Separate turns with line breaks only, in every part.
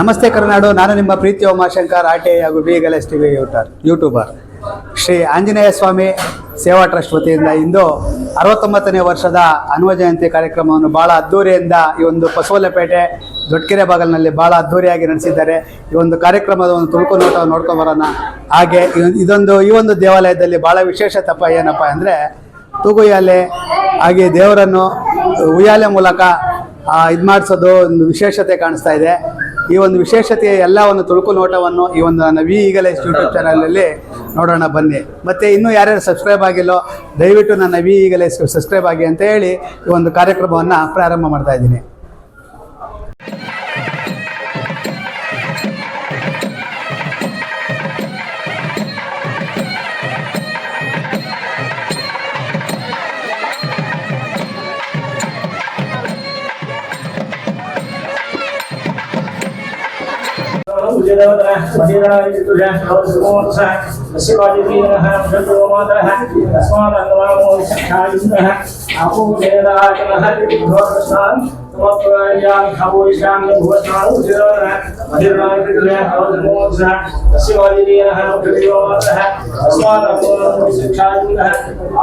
ನಮಸ್ತೆ ಕರ್ನಾಡು, ನಾನು ನಿಮ್ಮ ಪ್ರೀತಿ ಉಮಾಶಂಕರ್ ಆಟೆ ಹಾಗೂ ಬಿ ಗಲೇಸ್ ಟಿವಿ ಯೂಟರ್ ಯೂಟ್ಯೂಬರ್ ಶ್ರೀ ಆಂಜನೇಯ ಸ್ವಾಮಿ ಸೇವಾ ಟ್ರಸ್ಟ್ ವತಿಯಿಂದ ಇಂದು ಅರವತ್ತೊಂಬತ್ತನೇ ವರ್ಷದ ಹನುಮ ಜಯಂತಿ ಕಾರ್ಯಕ್ರಮವನ್ನು ಭಾಳ ಅದ್ದೂರಿಯಿಂದ ಈ ಒಂದು ಪಸವಲಪೇಟೆ ದೊಡ್ಡಕೆರೆ ಬಾಗಲಿನಲ್ಲಿ ಭಾಳ ಅದ್ದೂರಿಯಾಗಿ ನಡೆಸಿದ್ದಾರೆ. ಈ ಒಂದು ಕಾರ್ಯಕ್ರಮದ ಒಂದು ತುಳುಕು ನೋಟವನ್ನು ನೋಡ್ಕೊಂಡು ಬರೋಣ. ಹಾಗೆ ಇದೊಂದು, ಈ ಒಂದು ದೇವಾಲಯದಲ್ಲಿ ಭಾಳ ವಿಶೇಷ ತಪ್ಪ ಏನಪ್ಪ ಅಂದರೆ, ತೂಗುಯಾಲೆ, ಹಾಗೆ ದೇವರನ್ನು ಉಯ್ಯಾಲೆ ಮೂಲಕ ಇದು ಮಾಡಿಸೋದು ಒಂದು ವಿಶೇಷತೆ ಕಾಣಿಸ್ತಾ ಇದೆ. ಈ ಒಂದು ವಿಶೇಷತೆಯ ಎಲ್ಲ ಒಂದು ತುಳುಕು ನೋಟವನ್ನು ಈ ಒಂದು ನನ್ನ ವಿ ಈಗಲೇ ಯೂಟ್ಯೂಬ್ ಚಾನಲಲ್ಲಿ ನೋಡೋಣ ಬನ್ನಿ. ಮತ್ತು ಇನ್ನೂ ಯಾರ್ಯಾರು ಸಬ್ಸ್ಕ್ರೈಬ್ ಆಗಿಲ್ಲೋ, ದಯವಿಟ್ಟು ನನ್ನ ವಿ ಈಗಲೇ ಸಬ್ಸ್ಕ್ರೈಬ್ ಆಗಿ ಅಂತ ಹೇಳಿ ಈ ಒಂದು ಕಾರ್ಯಕ್ರಮವನ್ನು ಪ್ರಾರಂಭ ಮಾಡ್ತಾ ಇದ್ದೀನಿ.
देवतः मदिराय तुझः भवत्समोत्सः शिवादिवीरः मृगोमातः तस्मादङ्गमामो विशक्षायुन्दः आपो वेदाचलः भवत्सान् समप्रयां खबोषां भवत्सान् उदिरः मदिराय तुझः भवत्समोत्सः शिवादिवीरः मृगोमातः तस्मादङ्गमामो विशक्षायुन्दः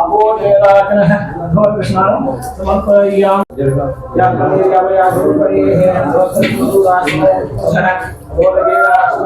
आपो वेदाचलः भवत्सान् समप्रयां या कविया या गुरुपरिः भवत्समोत्सः भवत्समोत्सः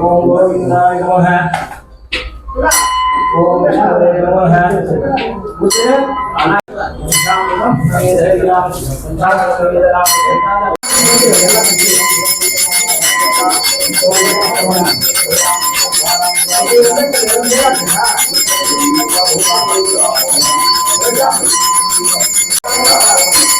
ओम गोविंदाय नमः ओम विष्णुवे नमः मुझे Thank you.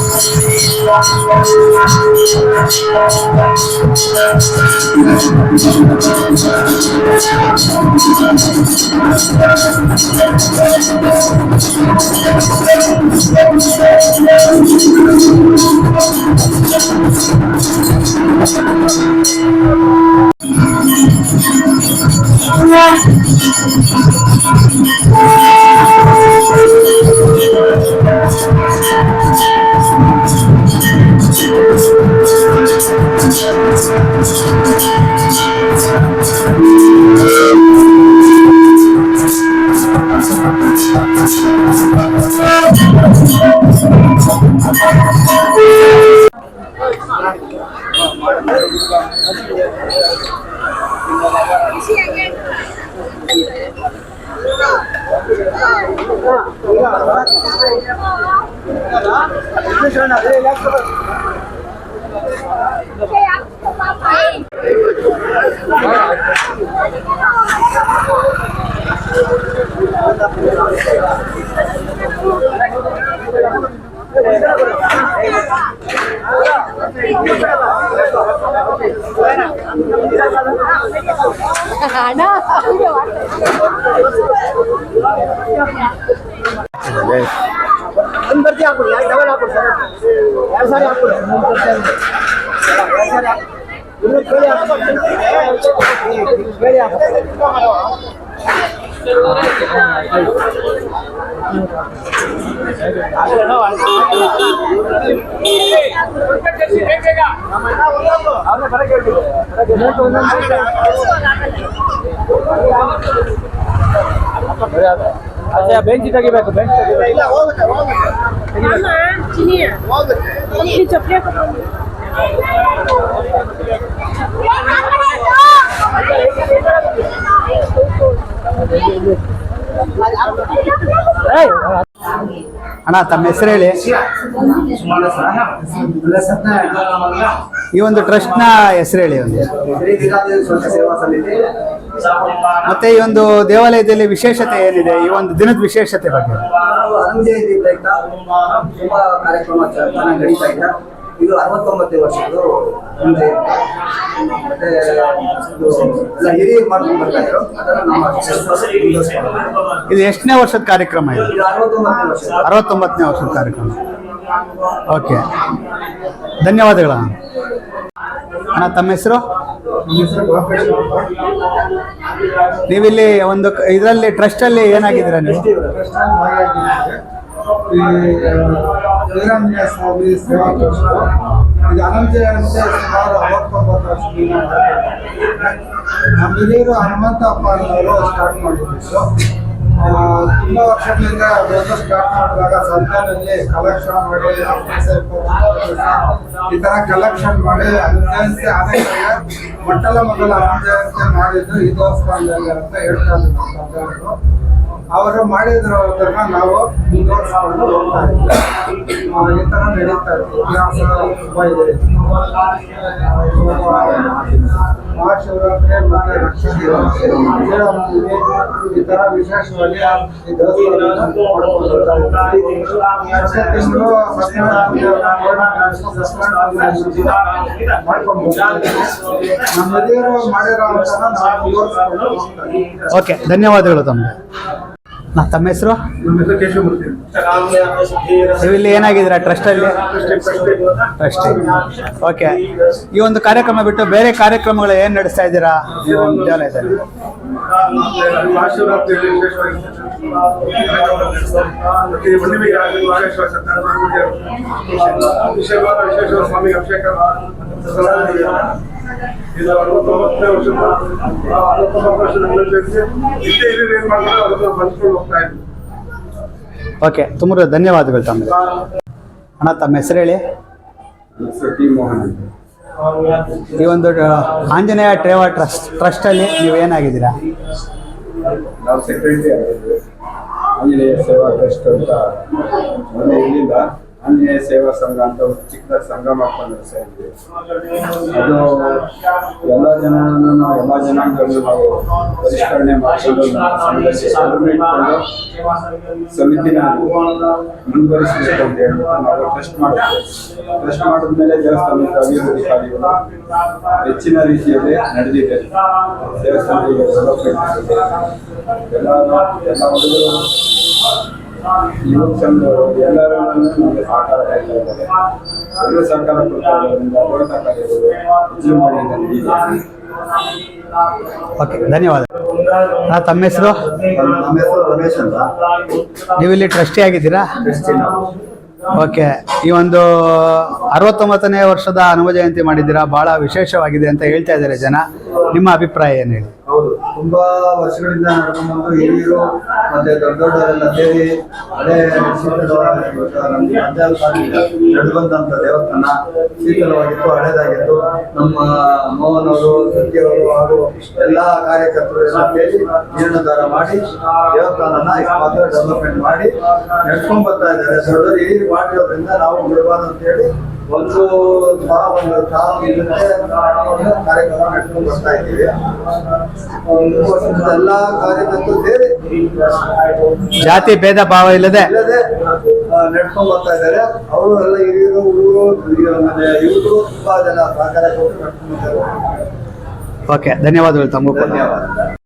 Yeah.
Ana, ಓಂ ಗೋವಿಂದಾಯ ನಮಃ ಓಂ ವಿಷ್ಣುವೇ ನಮಃ ಹಣ
ಬೆಂಚ್ ತೆಗಿಬೇಕು ಬೆಂಚ್
ಅಣ್ಣ ತಮ್ಮ ಹೆಸರು ಹೇಳಿ. ಈ ಒಂದು ಟ್ರಸ್ಟ್ನ ಹೆಸರು ಹೇಳಿ ಒಂದು. ಮತ್ತೆ ಈ ಒಂದು ದೇವಾಲಯದಲ್ಲಿ ವಿಶೇಷತೆ ಏನಿದೆ? ಈ ಒಂದು ದಿನದ ವಿಶೇಷತೆ ಬಗ್ಗೆ.
ಕಾರ್ಯಕ್ರಮ ಇದೆ ಅರವತ್ತೊಂಬತ್ತು ವರ್ಷದ್ದು ಹಿಂದೆ ಮತ್ತೆ ಎಲ್ಲ ಹಿರಿಯರು ಮಾಡ್ಕೊಂಡು ಬರ್ತಾ ಇದ್ರು ಅದನ್ನ ನಮ್ಮ
ಇದು ಎಷ್ಟನೇ ವರ್ಷದ ಕಾರ್ಯಕ್ರಮ ಇದು?
ಅರವತ್ತೊಂಬತ್ತನೇ ವರ್ಷ
ಅರವತ್ತೊಂಬತ್ತನೇ ವರ್ಷದ ಕಾರ್ಯಕ್ರಮ. ಓಕೆ ಧನ್ಯವಾದಗಳು. ಅಣ್ಣ, ತಮ್ಮ ಹೆಸರು? ನೀವಿಲ್ಲಿ ಒಂದು ಇದರಲ್ಲಿ ಟ್ರಸ್ಟಲ್ಲಿ ಏನಾಗಿದ್ದೀರಾ ನೀವು?
ವೀರಾಂಜನೇಯ ಸ್ವಾಮಿ ಸೇವಾ ಟ್ರಸ್ಟ್ ಇದು ಹನುಮಂತಪ್ಪ ಸ್ಟಾರ್ಟ್ ಮಾಡಿದ್ರು ತುಂಬಾ ವರ್ಷಗಳಿಂದ ಅದನ್ನು ಸ್ಟಾರ್ಟ್ ಮಾಡಿದಾಗ ಸಂತಾನಲ್ಲಿ ಕಲೆಕ್ಷನ್ ಮಾಡಿ ಈ ತರ ಕಲೆಕ್ಷನ್ ಮಾಡಿ ಅದಕ್ಕೆ ಮೊಟ್ಟಲ ಮೊದಲ ಅನುಜಯಂತಿ ಮಾಡಿದ್ದು, ಈ ದೇವಸ್ಥಾನದಲ್ಲಿ ಅಂತ ಹೇಳ್ತಾ ಅವರು ಮಾಡಿದ್ರು ಮಾಡಿದ್ರನ್ನ ನಾವು ಮುಂದುವರ್ಸ್ಕೊಂಡು ಹೋಗ್ತಾ ಇದ್ದೀವಿ ಈ ತರ ನಡೀತಾ ಇತ್ತು. ಇತಿಹಾಸ ತುಂಬಾ ಇದೆ. ಮಹಾಶಿವರಾತ್ರಿ ಮತ್ತೆ ರಕ್ಷಾದೇವಿ ಈ ತರ ವಿಶೇಷವಾಗಿ ಈ ದೇವಸ್ಥಾನದಿಂದ
ಓಕೆ ಧನ್ಯವಾದಗಳು ತಮಗೆ. ತಮ್ಮ ಹೆಸರು?
ನೀವು ಇಲ್ಲಿ ಏನಾಗಿದ್ದೀರಾ
ಟ್ರಸ್ಟಲ್ಲಿ ಟ್ರಸ್ಟ್ ಓಕೆ ಈ ಒಂದು ಕಾರ್ಯಕ್ರಮ ಬಿಟ್ಟು ಬೇರೆ ಕಾರ್ಯಕ್ರಮಗಳು ಏನು ನಡೆಸ್ತಾ ಇದ್ದೀರಾ? ದೇವಾಲಯದಲ್ಲಿ?
ಸ್ವಾಮಿ ಅಭಿಷೇಕ.
ಓಕೆ, ತುಂಬ ಧನ್ಯವಾದಗಳು ತಮ್ಮ ಅಣ್ಣ, ತಮ್ಮ ಹೆಸರು ಹೇಳಿ? ಈ ಒಂದು ಆಂಜನೇಯ ಟ್ರೇವಾ ಟ್ರಸ್ಟ್ ನೀವು ಏನಾಗಿದ್ದೀರಾ?
ನಾವು ಆಗಿದ್ವಿ ಆಂಜನೇಯ ಸೇವಾ ಟ್ರಸ್ಟ್ ಅಂತ ಇಲ್ಲಿಂದ ಆಂಜನೇಯ ಸೇವಾ ಸಂಘ ಅಂತ ಒಂದು ಚಿಕ್ಕದಾಗಿ ಸಂಘ ಮಾಡ್ಕೊಂಡು ನಡೆಸ್ತಾ ಇದ್ವಿ ಅದು ಎಲ್ಲ ನಾವು ಎಲ್ಲ ಜನಾಂಗಗಳನ್ನು ನಾವು ಪರಿಷ್ಕರಣೆ ಮಾಡಿಕೊಂಡು ಸಮಿತಿನ ಮುಂದುವರಿಸಬೇಕು ಅಂತ ಹೇಳ್ಬಿಟ್ಟು ನಾವು ಟ್ರಸ್ಟ್ ಮಾಡಿದ್ವಿ ಟ್ರಸ್ಟ್ ಮಾಡಿದ್ಮೇಲೆ ದೇವಸ್ಥಾನದ ಅಭಿವೃದ್ಧಿ ಕಾರ್ಯಗಳು ಹೆಚ್ಚಿನ ರೀತಿಯಲ್ಲಿ ನಡೆದಿದೆ. ದೇವಸ್ಥಾನದ ಡೆವಲಪ್ಮೆಂಟ್ ಎಲ್ಲ ಎಲ್ಲ ಎಲ್ಲರೂ ನಮಗೆ ಸಹಕಾರ ಸಹಕಾರ
ಓಕೆ ಧನ್ಯವಾದ. ನಾ ತಮ್ಮ ಹೆಸರು?
ನಮ್ಮ ಹೆಸರು ರಮೇಶ್ ಅಂತ.
ನೀವು ಇಲ್ಲಿ ಟ್ರಸ್ಟಿ ಆಗಿದ್ದೀರಾ? ಓಕೆ ಈ ಒಂದು ಅರವತ್ತೊಂಬತ್ತನೇ ವರ್ಷದ ಹನುಮ ಜಯಂತಿ ಮಾಡಿದ್ದೀರಾ? ಬಹಳ ವಿಶೇಷವಾಗಿದೆ ಅಂತ ಹೇಳ್ತಾ ಇದ್ದಾರೆ ಜನ. ನಿಮ್ಮ ಅಭಿಪ್ರಾಯ ಏನು ಹೇಳಿ?
ಹೌದು. ತುಂಬಾ ವರ್ಷಗಳಿಂದ ನಡ್ಕೊಂಡ್ಬಂದು ಹಿರಿಯರು ಮತ್ತೆ ದೊಡ್ಡ ದೊಡ್ಡವರೆಲ್ಲ ಸೇರಿ ಹಳೆ ನಡೆದು ಬಂದಂತ ದೇವಸ್ಥಾನ ಶೀತಲವಾಗಿತ್ತು, ಹಳೇದಾಗಿತ್ತು. ನಮ್ಮ ಮೋಹನ್ ಸತ್ಯವರು ಹಾಗೂ ಎಲ್ಲಾ ಕಾರ್ಯಕರ್ತರು ಎಲ್ಲ ಸೇರಿ ಜೀರ್ಣೋದ್ಧಾರ ಮಾಡಿ ದೇವಸ್ಥಾನನ ಡೆವಲಪ್ಮೆಂಟ್ ಮಾಡಿ ನಡ್ಕೊಂಡ್ ಬರ್ತಾ ಇದ್ದಾರೆ. ದೊಡ್ಡವರು ಹಿರಿಯರು ಮಾಡಿರೋದ್ರಿಂದ ನಾವು ಬಿಡಬಾರ್ದು ಅಂತ ಹೇಳಿ ಒಂದು ತಾವು ಒಂದು ಸಹ ಇದಕ್ಕೆ ಕಾರ್ಯಕ್ರಮ ನಡ್ಕೊಂಡು ಬರ್ತಾ ಇದ್ದೀವಿ. ಎಲ್ಲ ಕಾರ್ಯಕರ್ತರು ಸೇರಿ
ಜಾತಿ ಭೇದ ಭಾವ ಇಲ್ಲದೆ
ಇಲ್ಲದೆ ನಡ್ಕೊಂಡ್ ಬರ್ತಾ ಇದ್ದಾರೆ. ಅವರು ಎಲ್ಲ ಹಿರಿಯರು ಹುಡುಗರು ಇವರು ತುಂಬಾ ಜನ ಸಹಕಾರ ಕೊಟ್ಟು ನಡ್ಕೊಂಡು
ಓಕೆ ಧನ್ಯವಾದಗಳು ತಮ್ಮ
ಧನ್ಯವಾದ